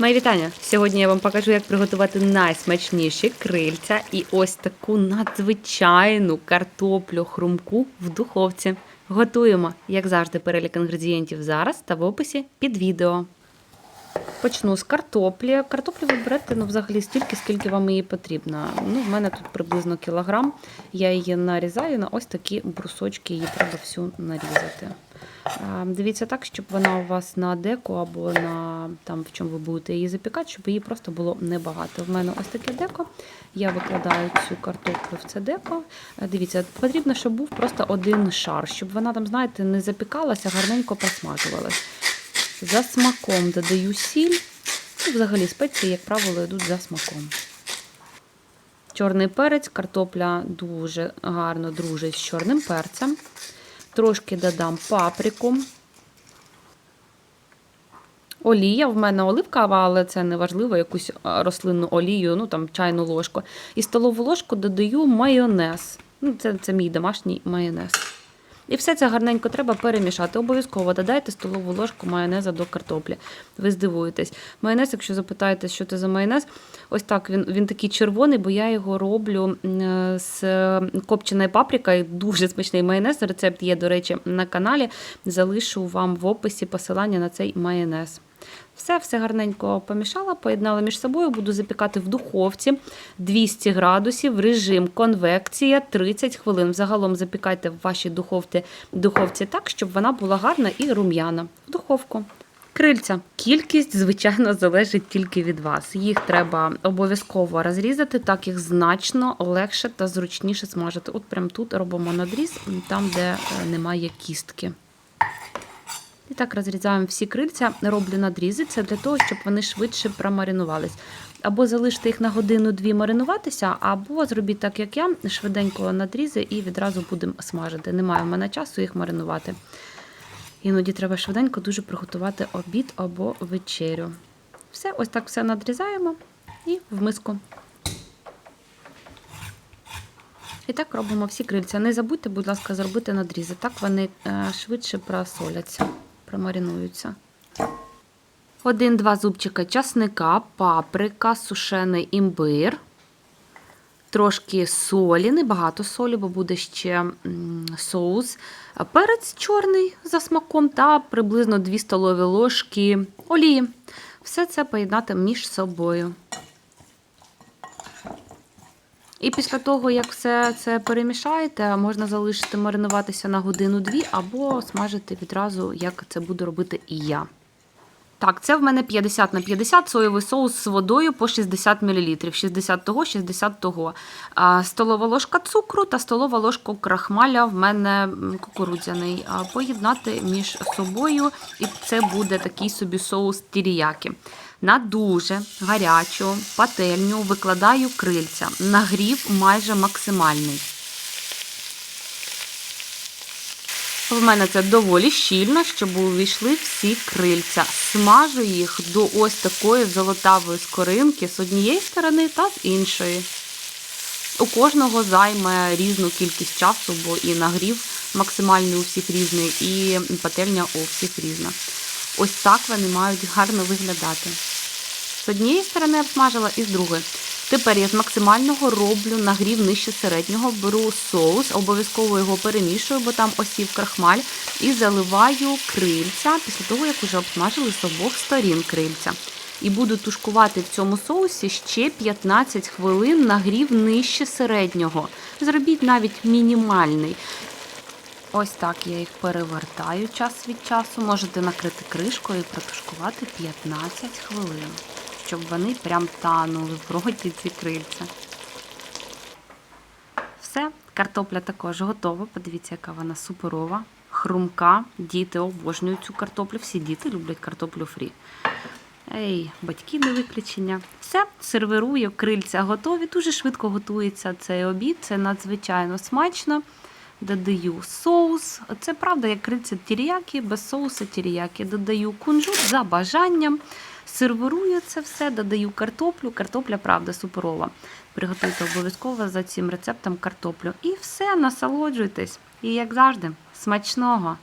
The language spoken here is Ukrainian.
Мої вітання! Сьогодні я вам покажу, як приготувати найсмачніші крильця і ось таку надзвичайну картоплю хрумку в духовці. Готуємо, як завжди, перелік інгредієнтів зараз та в описі під відео. Почну з картоплі. Картоплю ви берете ну, взагалі стільки, скільки вам її потрібно. Ну, в мене тут приблизно кілограм. Я її нарізаю на ось такі брусочки, її треба всю нарізати. Дивіться так, щоб вона у вас на деко або на там, в чому ви будете її запікати, щоб її просто було небагато. В мене ось таке деко. Я викладаю цю картоплю в це деко. Дивіться, потрібно, щоб був просто один шар, щоб вона там, знаєте, не запікалася, гарненько просмажувалась. За смаком додаю сіль. Ну, взагалі спеції, як правило, йдуть за смаком. Чорний перець, картопля дуже гарно дружить з чорним перцем. Трошки додам паприку. Олія, в мене оливкова, але це не важливо, якусь рослинну олію, ну там чайну ложку. І столову ложку додаю майонез. Ну, це, це мій домашній майонез. І все це гарненько треба перемішати. Обов'язково додайте столову ложку майонеза до картоплі. Ви здивуєтесь. Майонез, якщо запитаєте, що це за майонез, ось так він він такий червоний, бо я його роблю з копченою паприкою. Дуже смачний майонез. Рецепт є, до речі, на каналі. Залишу вам в описі посилання на цей майонез. Все, все гарненько помішала, поєднала між собою, буду запікати в духовці 200 градусів, режим конвекція 30 хвилин. Загалом запікайте в вашій духовці, духовці так, щоб вона була гарна і рум'яна. В духовку. Крильця. Кількість, звичайно, залежить тільки від вас. Їх треба обов'язково розрізати, так їх значно легше та зручніше смажити. От прямо тут робимо надріз, там, де е, немає кістки. І так розрізаємо всі крильця, роблю надрізи. Це для того, щоб вони швидше промаринувались. Або залиште їх на годину-дві маринуватися, або зробіть так, як я, швиденько надрізи і відразу будемо смажити. Немає в мене часу їх маринувати. Іноді треба швиденько дуже приготувати обід або вечерю. Все, ось так все надрізаємо і в миску. І так робимо всі крильця. Не забудьте, будь ласка, зробити надрізи. Так вони е, швидше просоляться, промаринуються. Один-два зубчика часника, паприка, сушений імбир, трошки солі, небагато солі, бо буде ще соус, перець чорний за смаком та приблизно 2 столові ложки олії. Все це поєднати між собою. І після того, як все це перемішаєте, можна залишити маринуватися на годину-дві або смажити відразу, як це буду робити і я. Так, це в мене 50 на 50 соєвий соус з водою по 60 мл. 60 того, 60 того. А, столова ложка цукру та столова ложка крахмаля в мене кукурудзяний. А, поєднати між собою, і це буде такий собі соус тіріякі. На дуже гарячу пательню викладаю крильця. Нагрів майже максимальний. В мене це доволі щільно, щоб увійшли всі крильця. Смажу їх до ось такої золотавої скоринки з однієї сторони та з іншої. У кожного займе різну кількість часу, бо і нагрів максимальний у всіх різний, і пательня у всіх різна. Ось так вони мають гарно виглядати. З однієї сторони обсмажила і з другої. Тепер я з максимального роблю нагрів нижче середнього, беру соус, обов'язково його перемішую, бо там осів крахмаль, і заливаю крильця після того, як вже обсмажили з обох сторін крильця. І буду тушкувати в цьому соусі ще 15 хвилин нагрів нижче середнього. Зробіть навіть мінімальний. Ось так я їх перевертаю час від часу. Можете накрити кришкою і протушкувати 15 хвилин, щоб вони прям танули в роті ці крильця. Все, картопля також готова. Подивіться, яка вона суперова, хрумка. Діти обожнюють цю картоплю. Всі діти люблять картоплю фрі. Ей, батьки не виключення. Все, сервірую, крильця готові. Дуже швидко готується цей обід. Це надзвичайно смачно. Додаю соус. Це правда, як крильця тіріякі, без соуса тіріякі. Додаю кунжут за бажанням. Сервирую це все, додаю картоплю. Картопля, правда, суперова. Приготуйте обов'язково за цим рецептом картоплю. І все, насолоджуйтесь. І як завжди, смачного!